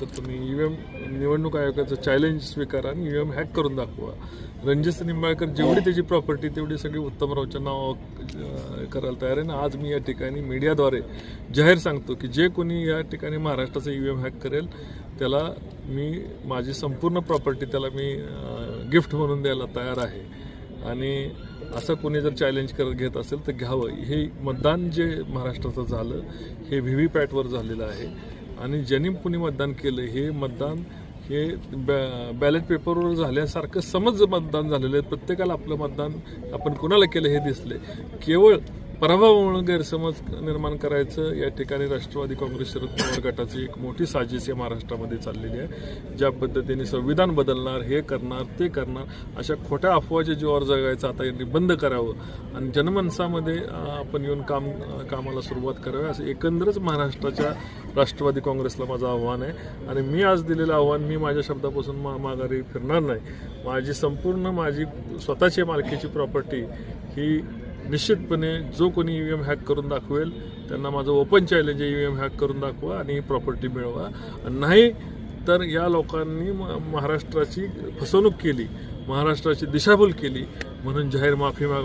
तर तुम्ही ईव्हीएम निवडणूक आयोगाचं चॅलेंज स्वीकारा आणि ईव्हीएम हॅक करून दाखवा. रणजित निंबाळकर जेवढी त्याची प्रॉपर्टी तेवढी सगळी उत्तमरावच्या नाव करायला तयार आहे. ना आज मी या ठिकाणी मीडियाद्वारे जाहीर सांगतो की जे कोणी या ठिकाणी महाराष्ट्राचं ईव्हीएम हॅक करेल त्याला मी माझी संपूर्ण प्रॉपर्टी त्याला मी गिफ्ट म्हणून द्यायला तयार आहे. आणि असं कोणी जर चॅलेंज करत घेत असेल तर घ्यावं. हे मतदान जे महाराष्ट्राचं झालं हे व्ही व्ही पॅटवर झालेलं आहे. आणि ज्यांनी कुणी मतदान केलं हे मतदान हे बॅ बॅलेट पेपरवर झाल्यासारखं समज मतदान झालेलं आहे. प्रत्येकाला आपलं मतदान आपण कुणाला केलं हे दिसले केवळ पराभवामुळे गैरसमज निर्माण करायचं या ठिकाणी राष्ट्रवादी काँग्रेस शरद पवार गटाची एक मोठी साजिश या महाराष्ट्रामध्ये चाललेली आहे. ज्या पद्धतीने संविधान बदलणार हे करणार ते करणार अशा खोट्या अफवाच्या जीवावर जगायचं आता यांनी बंद करावं. आणि जनमानसामध्ये आपण येऊन काम कामाला सुरुवात करावी असं एकंदरच महाराष्ट्राच्या राष्ट्रवादी काँग्रेसला माझं आव्हान आहे. आणि मी आज दिलेलं आव्हान मी माझ्या शब्दापासून मा माघारी फिरणार नाही. माझी संपूर्ण माझी स्वतःची मालकीची प्रॉपर्टी ही निश्चितपणे जो कोणी ईव्हीएम हॅक करून दाखवेल त्यांना माझं ओपन चॅलेंज आहे ईव्हीएम हॅक करून दाखवा आणि ही प्रॉपर्टी मिळवा. नाही तर या लोकांनी म- महाराष्ट्राची फसवणूक केली महाराष्ट्राची दिशाभूल केली. म्हणून जाहीर माफी मागवा